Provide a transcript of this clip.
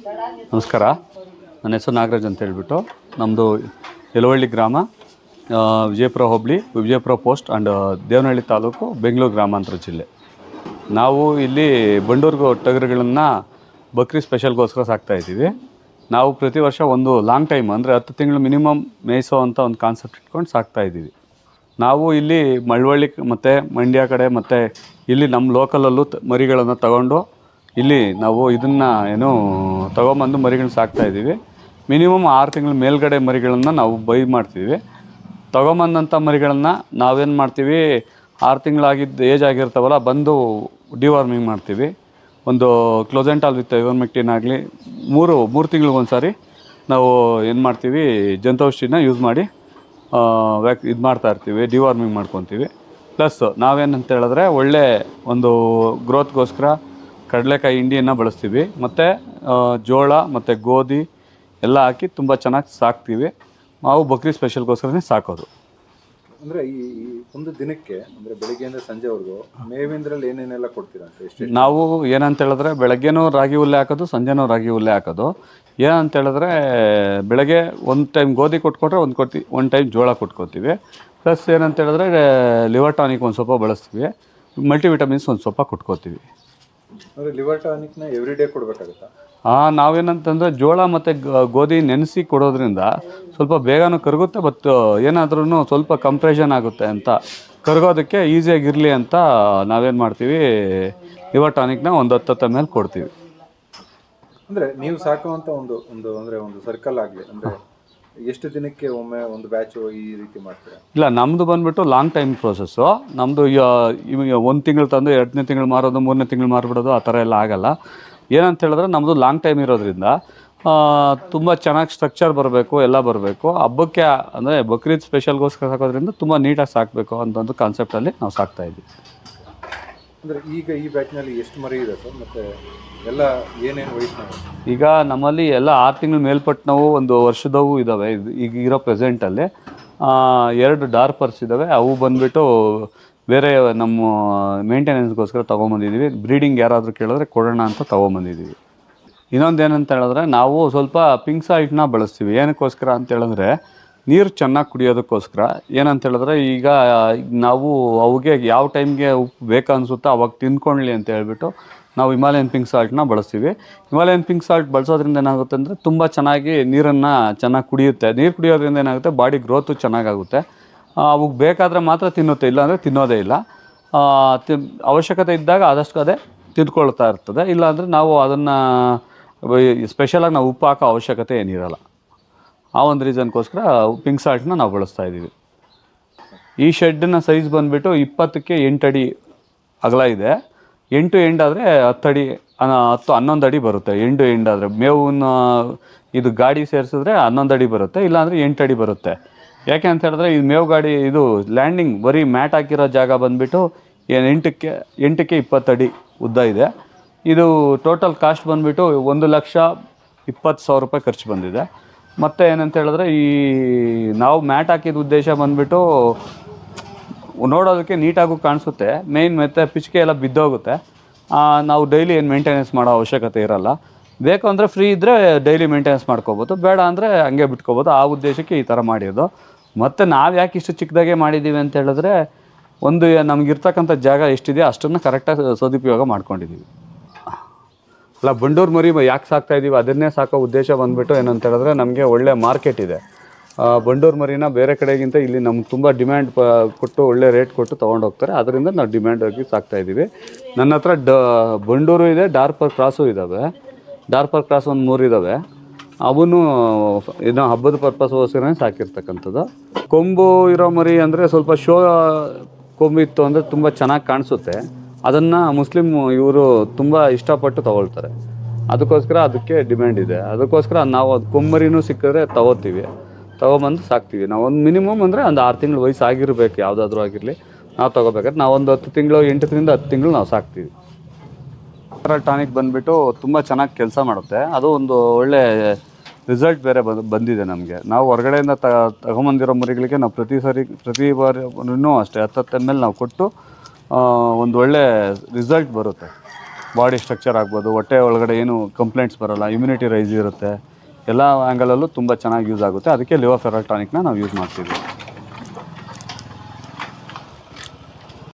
ನಮಸ್ಕಾರ. ನನ್ನ ಹೆಸರು ನಾಗರಾಜ್ ಅಂತ ಹೇಳ್ಬಿಟ್ಟು. ನಮ್ಮದು ಯಲವಳ್ಳಿ ಗ್ರಾಮ ವಿಜಯಪುರ ಹೋಬಳಿ, ವಿಜಯಪುರ ಪೋಸ್ಟ್ ಆ್ಯಂಡ್ ದೇವನಹಳ್ಳಿ ತಾಲೂಕು ಬೆಂಗಳೂರು ಗ್ರಾಮಾಂತರ ಜಿಲ್ಲೆ. ನಾವು ಇಲ್ಲಿ ಬಂಡೂರು ಟಗರುಗಳನ್ನು ಬಕ್ರಿ ಸ್ಪೆಷಲ್ಗೋಸ್ಕರ ಸಾಕ್ತಾ ಇದ್ದೀವಿ. ನಾವು ಪ್ರತಿ ವರ್ಷ ಒಂದು ಲಾಂಗ್ ಟೈಮ್, ಅಂದರೆ ಹತ್ತು ತಿಂಗಳು ಮಿನಿಮಮ್ ಮೇಯಿಸೋ ಅಂತ ಒಂದು ಕಾನ್ಸೆಪ್ಟ್ ಇಟ್ಕೊಂಡು ಸಾಕ್ತಾ ಇದ್ದೀವಿ. ನಾವು ಇಲ್ಲಿ ಮಳವಳ್ಳಿ ಮತ್ತು ಮಂಡ್ಯ ಕಡೆ, ಮತ್ತು ಇಲ್ಲಿ ನಮ್ಮ ಲೋಕಲಲ್ಲೂ ಮರಿಗಳನ್ನು ತಗೊಂಡು ಇಲ್ಲಿ ನಾವು ಇದನ್ನು ಏನು ತಗೊಂಬಂದು ಮರಿಗಳನ್ನ ಸಾಕ್ತಾ ಇದ್ದೀವಿ. ಮಿನಿಮಮ್ ಆರು ತಿಂಗಳ ಮೇಲ್ಗಡೆ ಮರಿಗಳನ್ನು ನಾವು ಬೈ ಮಾಡ್ತೀವಿ. ತಗೊಂಬಂದಂಥ ಮರಿಗಳನ್ನು ನಾವೇನು ಮಾಡ್ತೀವಿ? ಆರು ತಿಂಗಳಾಗಿದ್ದು ಏಜ್ ಆಗಿರ್ತಾವಲ್ಲ, ಬಂದು ಡಿವಾರ್ಮಿಂಗ್ ಮಾಡ್ತೀವಿ. ಒಂದು ಕ್ಲೋಸೆಂಟಾಲ್ ವಿತ್ ಐವರ್ಮೆಕ್ಟಿನ್ ಆಗಲಿ, ಮೂರು ಮೂರು ತಿಂಗಳಿಗೊಂದು ಸಾರಿ ನಾವು ಏನು ಮಾಡ್ತೀವಿ? ಜಂತೌಷಧಿನ ಯೂಸ್ ಮಾಡಿ ವ್ಯಾಕ್, ಇದು ಮಾಡ್ತಾ ಇರ್ತೀವಿ, ಡಿವಾರ್ಮಿಂಗ್ ಮಾಡ್ಕೊತೀವಿ. ಪ್ಲಸ್ ನಾವೇನಂತ ಹೇಳಿದ್ರೆ ಒಳ್ಳೆ ಒಂದು ಗ್ರೋತ್ಗೋಸ್ಕರ ಕಡಲೆಕಾಯಿ ಹಿಂಡಿಯನ್ನು ಬಳಸ್ತೀವಿ. ಮತ್ತು ಜೋಳ ಮತ್ತು ಗೋಧಿ ಎಲ್ಲ ಹಾಕಿ ತುಂಬ ಚೆನ್ನಾಗಿ ಸಾಕ್ತೀವಿ. ನಾವು ಬಕ್ರಿ ಸ್ಪೆಷಲ್ಗೋಸ್ಕರನೇ ಸಾಕೋದು. ಅಂದರೆ ಈ ಒಂದು ದಿನಕ್ಕೆ ಅಂದರೆ ಬೆಳಗ್ಗೆಯಿಂದ ಸಂಜೆವರೆಗೂ ಮೇವಿಂದ್ರಲ್ಲಿ ಏನೇನೆಲ್ಲ ಕೊಡ್ತೀರಾ ಅಂತ ಎಷ್ಟು ನಾವು ಏನಂತ ಹೇಳಿದ್ರೆ ಬೆಳಗ್ಗೆನೂ ರಾಗಿ ಹುಲ್ಲೆ ಹಾಕೋದು ಸಂಜೆನೂ ರಾಗಿ ಹುಲ್ಲೆ ಹಾಕೋದು. ಏನಂತ ಹೇಳಿದ್ರೆ ಬೆಳಗ್ಗೆ ಒಂದು ಟೈಮ್ ಗೋಧಿ ಕೊಟ್ಕೊಟ್ರೆ ಒಂದು ಕೊಡ್ತೀವಿ ಒಂದು ಟೈಮ್ ಜೋಳ ಕೊಟ್ಕೊತೀವಿ. ಪ್ಲಸ್ ಏನಂತ ಹೇಳಿದ್ರೆ ಲಿವರ್ ಟಾನಿಕ್ ಒಂದು ಸ್ವಲ್ಪ ಬಳಸ್ತೀವಿ. ಮಲ್ಟಿವಿಟಮಿನ್ಸ್ ಒಂದು ಸ್ವಲ್ಪ ಕೊಟ್ಕೋತೀವಿ. ಅಂದ್ರೆ ಲಿವರ್ ಟಾನಿಕ್ನ ಎವ್ರಿ ಡೇ ಕೊಡ್ಬೇಕಾಗತ್ತಾ? ಹಾಂ ನಾವೇನಂತಂದರೆ ಜೋಳ ಮತ್ತು ಗೋಧಿ ನೆನೆಸಿ ಕೊಡೋದ್ರಿಂದ ಸ್ವಲ್ಪ ಬೇಗನೂ ಕರಗುತ್ತೆ ಬಟ್ ಏನಾದ್ರೂ ಸ್ವಲ್ಪ ಕಂಪ್ರೆಷನ್ ಆಗುತ್ತೆ ಅಂತ. ಕರಗೋದಕ್ಕೆ ಈಸಿಯಾಗಿರಲಿ ಅಂತ ನಾವೇನು ಮಾಡ್ತೀವಿ ಲಿವರ್ ಟಾನಿಕ್ನ ಒಂದು ಹತ್ತು ಮೇಲೆ ಕೊಡ್ತೀವಿ. ಅಂದ್ರೆ ನೀವು ಸಾಕುವಂಥ ಒಂದು ಒಂದು ಅಂದ್ರೆ ಒಂದು ಸರ್ಕಲ್ ಆಗಲಿ ಅಂದ್ರೆ ಎಷ್ಟು ದಿನಕ್ಕೆ ಒಮ್ಮೆ ಒಂದು ಬ್ಯಾಚ್ ಈ ರೀತಿ ಮಾಡ್ತೀರಾ? ಇಲ್ಲ ನಮ್ಮದು ಬಂದ್ಬಿಟ್ಟು ಲಾಂಗ್ ಟೈಮ್ ಪ್ರೋಸೆಸ್ಸು ನಮ್ಮದು ಇವಾಗ ಒಂದು ತಿಂಗಳು ತಂದು ಎರಡನೇ ತಿಂಗಳು ಮಾರೋದು, ಮೂರನೇ ತಿಂಗಳು ಮಾರ್ಬಿಡೋದು ಆ ಥರ ಎಲ್ಲ ಆಗಲ್ಲ. ಏನಂತ ಹೇಳಿದ್ರೆ ನಮ್ಮದು ಲಾಂಗ್ ಟೈಮ್ ಇರೋದ್ರಿಂದ ತುಂಬ ಚೆನ್ನಾಗಿ ಸ್ಟ್ರಕ್ಚರ್ ಬರಬೇಕು, ಎಲ್ಲ ಬರಬೇಕು. ಹಬ್ಬಕ್ಕೆ, ಅಂದರೆ ಬಕ್ರೀದ್ ಸ್ಪೆಷಲ್ಗೋಸ್ಕರ ಸಾಕೋದ್ರಿಂದ ತುಂಬ ನೀಟಾಗಿ ಸಾಕಬೇಕು ಅಂತ ಒಂದು ಕಾನ್ಸೆಪ್ಟಲ್ಲಿ ನಾವು ಸಾಕ್ತಾ ಇದ್ದೀವಿ. ಅಂದ್ರೆ ಈಗ ಈ ಬ್ಯಾಚ್ನಲ್ಲಿ ಎಷ್ಟು ಮರಿ ಇದೆ ಸರ್? ಮತ್ತೆ ಎಲ್ಲ ಏನೇನು ವಯಸ್ಸಿನ ಈಗ ನಮ್ಮಲ್ಲಿ ಎಲ್ಲ ಆರು ತಿಂಗಳು ಮೇಲ್ಪಟ್ಟನವು ಒಂದು ವರ್ಷದವು ಇದ್ದಾವೆ ಇದು ಈಗ ಇರೋ ಪ್ರೆಸೆಂಟಲ್ಲಿ ಎರಡು ಡಾರ್ಪರ್ಸ್ ಇದ್ದಾವೆ ಅವು ಬಂದುಬಿಟ್ಟು ಬೇರೆ ನಮ್ಮ ಮೇಂಟೆನೆನ್ಸ್ಗೋಸ್ಕರ ತೊಗೊಂಬಂದಿದ್ದೀವಿ ಬ್ರೀಡಿಂಗ್ ಯಾರಾದರೂ ಕೇಳಿದ್ರೆ ಕೊಡೋಣ ಅಂತ ತೊಗೊಂಬಂದಿದ್ದೀವಿ ಇನ್ನೊಂದು ಏನಂತ ಹೇಳಿದ್ರೆ ನಾವು ಸ್ವಲ್ಪ ಪಿಂಕ್ ಸಾಲ್ಟ್ನ ಬಳಸ್ತೀವಿ. ಏನಕ್ಕೋಸ್ಕರ ಅಂತ ಹೇಳಿದ್ರೆ ನೀರು ಚೆನ್ನಾಗಿ ಕುಡಿಯೋದಕ್ಕೋಸ್ಕರ. ಏನಂತ ಹೇಳಿದ್ರೆ ಈಗ ನಾವು ಅವಗೆ ಯಾವ ಟೈಮ್ಗೆ ಉಪ್ಪು ಬೇಕು ಅನಿಸುತ್ತೋ ಅವಾಗ ತಿಂದ್ಕೊಳ್ಳಿ ಅಂತ ಹೇಳ್ಬಿಟ್ಟು ನಾವು ಹಿಮಾಲಯನ್ ಪಿಂಕ್ ಸಾಲ್ಟ್ನ ಬಳಸ್ತೀವಿ. ಹಿಮಾಲಯನ್ ಪಿಂಕ್ ಸಾಲ್ಟ್ ಬಳಸೋದ್ರಿಂದ ಏನಾಗುತ್ತೆ ಅಂದರೆ ತುಂಬ ಚೆನ್ನಾಗಿ ನೀರನ್ನು ಚೆನ್ನಾಗಿ ಕುಡಿಯುತ್ತೆ. ನೀರು ಕುಡಿಯೋದ್ರಿಂದ ಏನಾಗುತ್ತೆ ಬಾಡಿ ಗ್ರೋತು ಚೆನ್ನಾಗಾಗುತ್ತೆ. ಅವಾಗ ಬೇಕಾದರೆ ಮಾತ್ರ ತಿನ್ನುತ್ತೆ, ಇಲ್ಲಾಂದರೆ ತಿನ್ನೋದೇ ಇಲ್ಲ. ಅವಶ್ಯಕತೆ ಇದ್ದಾಗ ಆದಷ್ಟು ಅದೇ ತಿಂದ್ಕೊಳ್ತಾ ಇರ್ತದೆ. ಇಲ್ಲಾಂದರೆ ನಾವು ಅದನ್ನು ಸ್ಪೆಷಲಾಗಿ ನಾವು ಉಪ್ಪು ಹಾಕೋ ಅವಶ್ಯಕತೆ ಏನಿರಲ್ಲ. ಆ ಒಂದು ರೀಸನ್ಗೋಸ್ಕರ ಪಿಂಕ್ ಸಾಲ್ಟ್ನ ನಾವು ಬಳಸ್ತಾ ಇದ್ದೀವಿ. ಈ ಶೆಡ್ನ ಸೈಜ್ ಬಂದುಬಿಟ್ಟು ಇಪ್ಪತ್ತಕ್ಕೆ ಎಂಟು ಅಡಿ ಅಗಲ ಇದೆ. ಎಂಟು ಎಂಡಾದರೆ ಹತ್ತು ಅಡಿ ಹತ್ತು ಹನ್ನೊಂದು ಅಡಿ ಬರುತ್ತೆ. ಎಂಟು ಆದರೆ ಮೇವನ್ನ ಇದು ಗಾಡಿ ಸೇರಿಸಿದ್ರೆ ಹನ್ನೊಂದು ಅಡಿ ಬರುತ್ತೆ, ಇಲ್ಲಾಂದರೆ ಎಂಟು ಅಡಿ ಬರುತ್ತೆ. ಯಾಕೆ ಅಂತ ಹೇಳಿದ್ರೆ ಇದು ಮೇವು ಗಾಡಿ ಇದು ಲ್ಯಾಂಡಿಂಗ್ ಬರೀ ಮ್ಯಾಟ್ ಹಾಕಿರೋ ಜಾಗ ಬಂದುಬಿಟ್ಟು ಏನು ಎಂಟಕ್ಕೆ ಎಂಟಕ್ಕೆ ಅಡಿ ಉದ್ದ ಇದೆ. ಇದು ಟೋಟಲ್ ಕಾಸ್ಟ್ ಬಂದುಬಿಟ್ಟು ಒಂದು ಲಕ್ಷ ಇಪ್ಪತ್ತು ಸಾವಿರ ರೂಪಾಯಿ ಖರ್ಚು ಬಂದಿದೆ. ಮತ್ತು ಏನಂತ ಹೇಳಿದ್ರೆ ಈ ನಾವು ಮ್ಯಾಟ್ ಹಾಕಿದ ಉದ್ದೇಶ ಬಂದುಬಿಟ್ಟು ನೋಡೋದಕ್ಕೆ ನೀಟಾಗೂ ಕಾಣಿಸುತ್ತೆ. ಮೇಯ್ನ್ ಮತ್ತೆ ಪಿಚ್ಕೆ ಎಲ್ಲ ಬಿದ್ದೋಗುತ್ತೆ. ನಾವು ಡೈಲಿ ಏನು ಮೇಂಟೆನೆನ್ಸ್ ಮಾಡೋ ಅವಶ್ಯಕತೆ ಇರಲ್ಲ. ಬೇಕು ಅಂದರೆ ಫ್ರೀ ಇದ್ದರೆ ಡೈಲಿ ಮೇಂಟೆನೆನ್ಸ್ ಮಾಡ್ಕೋಬೋದು. ಬೇಡ ಅಂದರೆ ಹಂಗೆ ಬಿಟ್ಕೋಬೋದು. ಆ ಉದ್ದೇಶಕ್ಕೆ ಈ ಥರ ಮಾಡಿರೋದು. ಮತ್ತು ನಾವು ಯಾಕೆ ಇಷ್ಟು ಚಿಕ್ಕದಾಗೆ ಮಾಡಿದ್ದೀವಿ ಅಂತ ಹೇಳಿದ್ರೆ, ಒಂದು ನಮಗಿರ್ತಕ್ಕಂಥ ಜಾಗ ಎಷ್ಟಿದೆಯೋ ಅಷ್ಟನ್ನು ಕರೆಕ್ಟಾಗಿ ಸದುಪಯೋಗ ಮಾಡ್ಕೊಂಡಿದ್ದೀವಿ ಅಲ್ಲ, ಬಂಡೂರು ಮರಿ ಯಾಕೆ ಸಾಕ್ತಾ ಇದ್ದೀವಿ ಅದನ್ನೇ ಸಾಕೋ ಉದ್ದೇಶ ಬಂದ್ಬಿಟ್ಟು ಏನಂತ ಹೇಳಿದ್ರೆ ನಮಗೆ ಒಳ್ಳೆ ಮಾರ್ಕೆಟ್ ಇದೆ. ಬಂಡೂರು ಮರಿನ ಬೇರೆ ಕಡೆಗಿಂತ ಇಲ್ಲಿ ನಮ್ಗೆ ತುಂಬ ಡಿಮ್ಯಾಂಡ್ ಕೊಟ್ಟು ಒಳ್ಳೆ ರೇಟ್ ಕೊಟ್ಟು ತೊಗೊಂಡು ಹೋಗ್ತಾರೆ. ಅದರಿಂದ ನಾವು ಡಿಮ್ಯಾಂಡ್ ಆಗಿ ಸಾಕ್ತಾ ಇದ್ದೀವಿ ನನ್ನ ಹತ್ರ ಡ, ಬಂಡೂರು ಇದೆ, ಡಾರ್ಪರ್ ಕ್ರಾಸು ಇದ್ದಾವೆ ಡಾರ್ಪರ್ ಕ್ರಾಸ್ ಒಂದು ಮೂರು ಇದ್ದಾವೆ ಅವನು ಏನೋ ಹಬ್ಬದ ಪರ್ಪಸ್ಗೋಸ್ಕರನೇ ಸಾಕಿರ್ತಕ್ಕಂಥದ್ದು. ಕೊಂಬು ಇರೋ ಮರಿ ಅಂದರೆ ಸ್ವಲ್ಪ ಶೋ ಕೊಂಬಿತ್ತು ಅಂದರೆ ತುಂಬ ಚೆನ್ನಾಗಿ ಕಾಣಿಸುತ್ತೆ. ಅದನ್ನು ಮುಸ್ಲಿಮ್ ಇವರು ತುಂಬ ಇಷ್ಟಪಟ್ಟು ತಗೊಳ್ತಾರೆ. ಅದಕ್ಕೋಸ್ಕರ ಅದಕ್ಕೆ ಡಿಮ್ಯಾಂಡ್ ಇದೆ. ಅದಕ್ಕೋಸ್ಕರ ನಾವು ಅದು ಕೊಂಬರಿನೂ ಸಿಕ್ಕಿದ್ರೆ ತಗೋತೀವಿ. ತೊಗೊಬಂದು ಸಾಕ್ತೀವಿ. ನಾವು ಒಂದು ಮಿನಿಮಮ್ ಅಂದರೆ ಒಂದು ಆರು ತಿಂಗಳು ವಯಸ್ಸು ಆಗಿರಬೇಕು ಯಾವುದಾದ್ರೂ ಆಗಿರಲಿ. ನಾವು ತೊಗೋಬೇಕಾದ್ರೆ ನಾವು ಒಂದು ಹತ್ತು ತಿಂಗಳು ಎಂಟರಿಂದ ಹತ್ತು ತಿಂಗಳು ನಾವು ಸಾಕ್ತೀವಿ. ಟಾನಿಕ್ ಬಂದುಬಿಟ್ಟು ತುಂಬ ಚೆನ್ನಾಗಿ ಕೆಲಸ ಮಾಡುತ್ತೆ. ಅದು ಒಂದು ಒಳ್ಳೆ ರಿಸಲ್ಟ್ ಬೇರೆ ಬಂದು, ಬಂದಿದೆ ನಮಗೆ. ನಾವು ಹೊರಗಡೆಯಿಂದ ತಗೊಂಬಂದಿರೋ ಮರಿಗಳಿಗೆ ನಾವು ಪ್ರತಿ ಸರಿ, ಪ್ರತಿ ಬಾರಿನೂ ಅಷ್ಟೇ. ಹತ್ತು ಎಂ ಎಲ್ ನಾವು ಕೊಟ್ಟು ಒಂದು ಒಳ್ಳೆ ರಿಸಲ್ಟ್ ಬರುತ್ತೆ. ಬಾಡಿ ಸ್ಟ್ರಕ್ಚರ್ ಆಗ್ಬೋದು, ಹೊಟ್ಟೆ ಒಳಗಡೆ ಏನು ಕಂಪ್ಲೇಂಟ್ಸ್ ಬರೋಲ್ಲ ಇಮ್ಯುನಿಟಿ ರೈಸ್ ಇರುತ್ತೆ, ಎಲ್ಲ ಆ್ಯಂಗಲಲ್ಲೂ ತುಂಬ ಚೆನ್ನಾಗಿ ಯೂಸ್ ಆಗುತ್ತೆ. ಅದಕ್ಕೆ ಲಿವರ್ ಫೆರಲ್ ಟಾನಿಕ್ನ ನಾವು ಯೂಸ್ ಮಾಡ್ತೀವಿ.